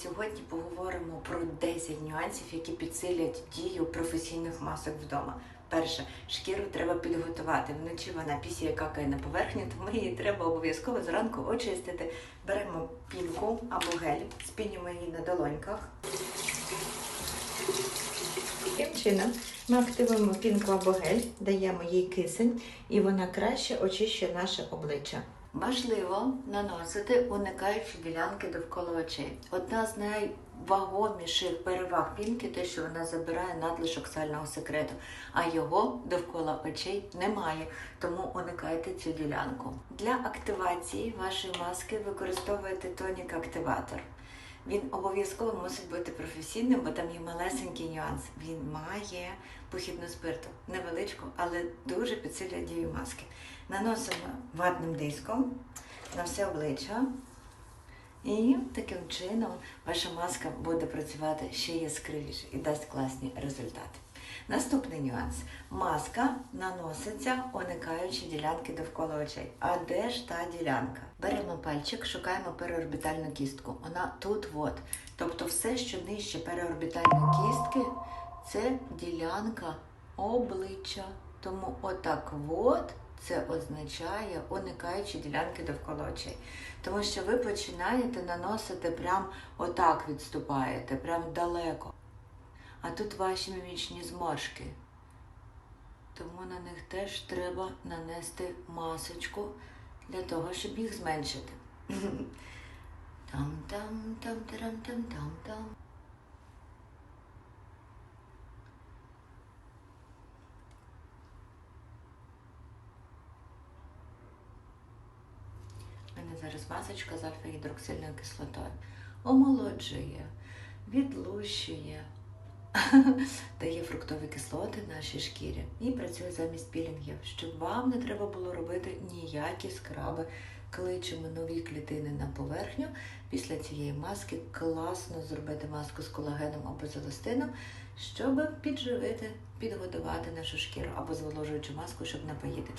Сьогодні поговоримо про 10 нюансів, які підсилять дію професійних масок вдома. Перше, шкіру треба підготувати. Вночі вона пісіє какає на поверхню, тому її треба обов'язково зранку очистити. Беремо пінку або гель, спінюємо її на долоньках. Таким чином ми активуємо пінку або гель, даємо їй кисень, і вона краще очищує наше обличчя. Важливо наносити, уникаючи ділянки довкола очей. Одна з найвагоміших переваг пінки те, що вона забирає надлишок сального секрету, а його довкола очей немає. Тому уникайте цю ділянку. Для активації вашої маски використовуйте тонік-активатор. Він обов'язково мусить бути професійним, бо там є малесенький нюанс. Він має похідну спирту, невеличку, але дуже підсилює дію маски. Наносимо ватним диском на все обличчя. І таким чином ваша маска буде працювати ще яскравіше і дасть класні результати. Наступний нюанс. Маска наноситься, уникаючи ділянки довкола очей. А де ж та ділянка? Беремо пальчик, шукаємо переорбітальну кістку. Вона тут от. Тобто все, що нижче переорбітальної кістки, це ділянка обличчя. Тому отак от це означає уникаючи ділянки довкола очей. Тому що ви починаєте наносити прям отак відступаєте, прям далеко. А тут ваші мімічні зморшки. Тому на них теж треба нанести масочку для того, щоб їх зменшити. Там-там, там-тарам-там-там-там. У мене зараз масочка з альфа-гідроксильною кислотою. Омолоджує, відлущує, дає фруктові кислоти нашій шкірі і працює замість пілінгів, щоб вам не треба було робити ніякі скраби. Кличемо нові клітини на поверхню. Після цієї маски класно зробити маску з колагеном або з еластином, щоб підживити, підгодувати нашу шкіру або зволожуючу маску, щоб напоїти.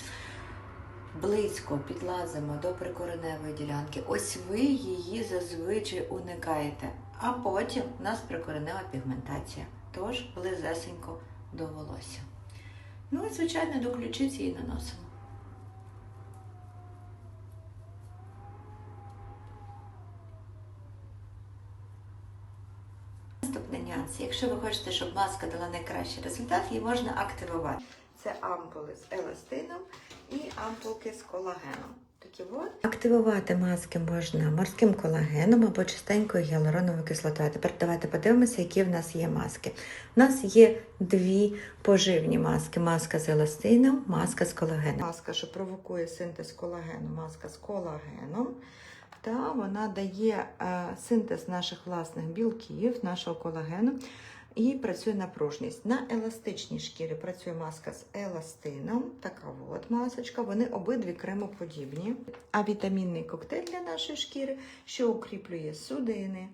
Близько підлазимо до прикореневої ділянки. Ось ви її зазвичай уникаєте. А потім у нас прикоренева пігментація. Тож близесенько до волосся. Ну і, звичайно, до ключиці її наносимо. Наступний нюанс. Якщо ви хочете, щоб маска дала найкращий результат, її можна активувати. Це ампули з еластином і ампулки з колагеном. Такі от. Активувати маски можна морським колагеном або чистенькою гіалуроновою кислотою. Тепер давайте подивимося, які в нас є маски. У нас є дві поживні маски: маска з еластином, маска з колагеном. Маска, що провокує синтез колагену, маска з колагеном. Та вона дає е, синтез наших власних білків, нашого колагену і працює на пружність. На еластичній шкірі працює маска з еластином. Така от масочка. Вони обидві кремоподібні. А вітамінний коктейль для нашої шкіри, що укріплює судини,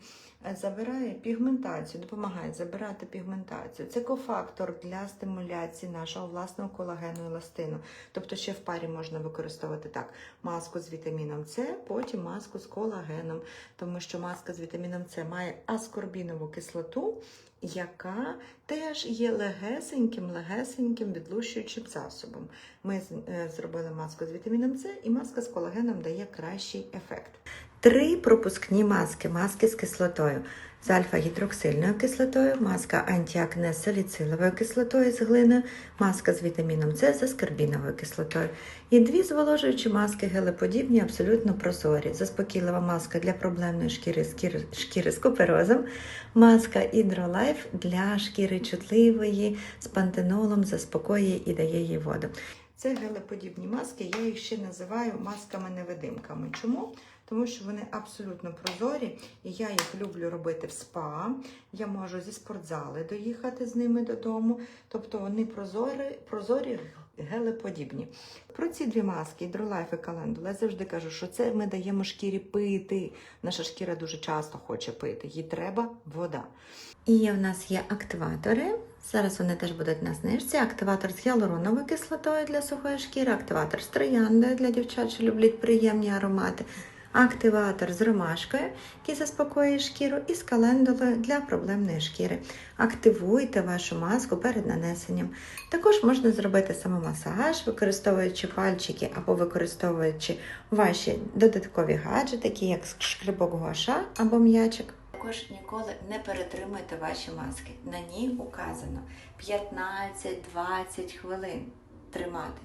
забирає пігментацію, допомагає забирати пігментацію. Це кофактор для стимуляції нашого власного колагену еластину. Тобто ще в парі можна використовувати так: маску з вітаміном С, потім маску з колагеном, тому що маска з вітаміном С має аскорбінову кислоту яка теж є легесеньким, легесеньким відлущуючим засобом. Ми е, зробили маску з вітаміном С, і маска з колагеном дає кращий ефект. Три пропускні маски: маски з кислотою. З альфа-гідроксильною кислотою, маска антіакне з саліциловою кислотою з глиною, маска з вітаміном С з аскорбіновою кислотою. І дві зволожуючі маски гелеподібні, абсолютно прозорі. Заспокійлива маска для проблемної шкіри, шкіри, шкіри з куперозом, маска Hydrolife для шкіри чутливої, з пантенолом заспокоює і дає їй воду. Це гелеподібні маски, я їх ще називаю масками-невидимками. Чому? Тому що вони абсолютно прозорі, і я їх люблю робити в спа. Я можу зі спортзали доїхати з ними додому. Тобто вони прозорі, прозорі гелеподібні. Про ці дві маски, Hydrolife і Calendula, я завжди кажу, що це ми даємо шкірі пити. Наша шкіра дуже часто хоче пити, їй треба вода. І в нас є активатори. Зараз вони теж будуть на знижці. Активатор з гіалуроновою кислотою для сухої шкіри, активатор з трояндою для дівчат, що люблять приємні аромати. Активатор з ромашкою, який заспокоює шкіру, і з календулою для проблемної шкіри. Активуйте вашу маску перед нанесенням. Також можна зробити самомасаж, використовуючи пальчики або використовуючи ваші додаткові гаджети, такі як шкрибок гуаша або м'ячик. Також ніколи не перетримуйте ваші маски. На ній указано 15-20 хвилин тримати.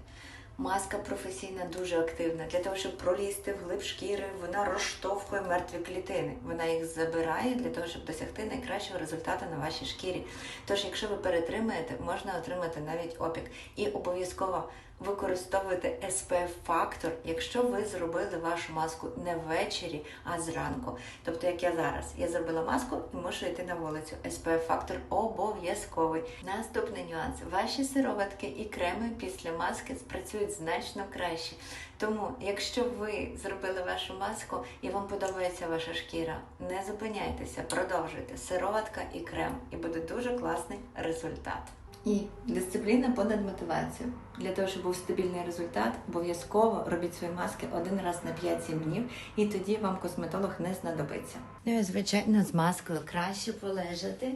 Маска професійна дуже активна. Для того, щоб пролізти вглиб шкіри, вона розштовхує мертві клітини. Вона їх забирає для того, щоб досягти найкращого результату на вашій шкірі. Тож, якщо ви перетримаєте, можна отримати навіть опік. І обов'язково використовуйте SPF фактор, якщо ви зробили вашу маску не ввечері, а зранку. Тобто, як я зараз, я зробила маску і мушу йти на вулицю. SPF фактор обов'язковий. Наступний нюанс: ваші сироватки і креми після маски спрацюють значно краще. Тому, якщо ви зробили вашу маску і вам подобається ваша шкіра, не зупиняйтеся, продовжуйте сироватка і крем, і буде дуже класний результат. І дисципліна понад мотивацію. Для того, щоб був стабільний результат, обов'язково робіть свої маски один раз на 5-7 днів, і тоді вам косметолог не знадобиться. Ну і звичайно, з маскою краще полежати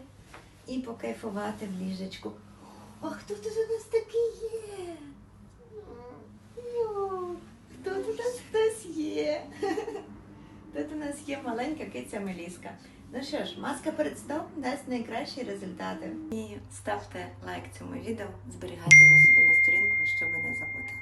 і покайфувати в ліжечку. А хто тут у нас такий є? Йо, хто тут у нас хтось є? Тут у нас є маленька киця Меліска. Ну що ж, маска перед сном дасть найкращі результати. І ставте лайк цьому відео, зберігайте його собі на сторінку, щоб не забути.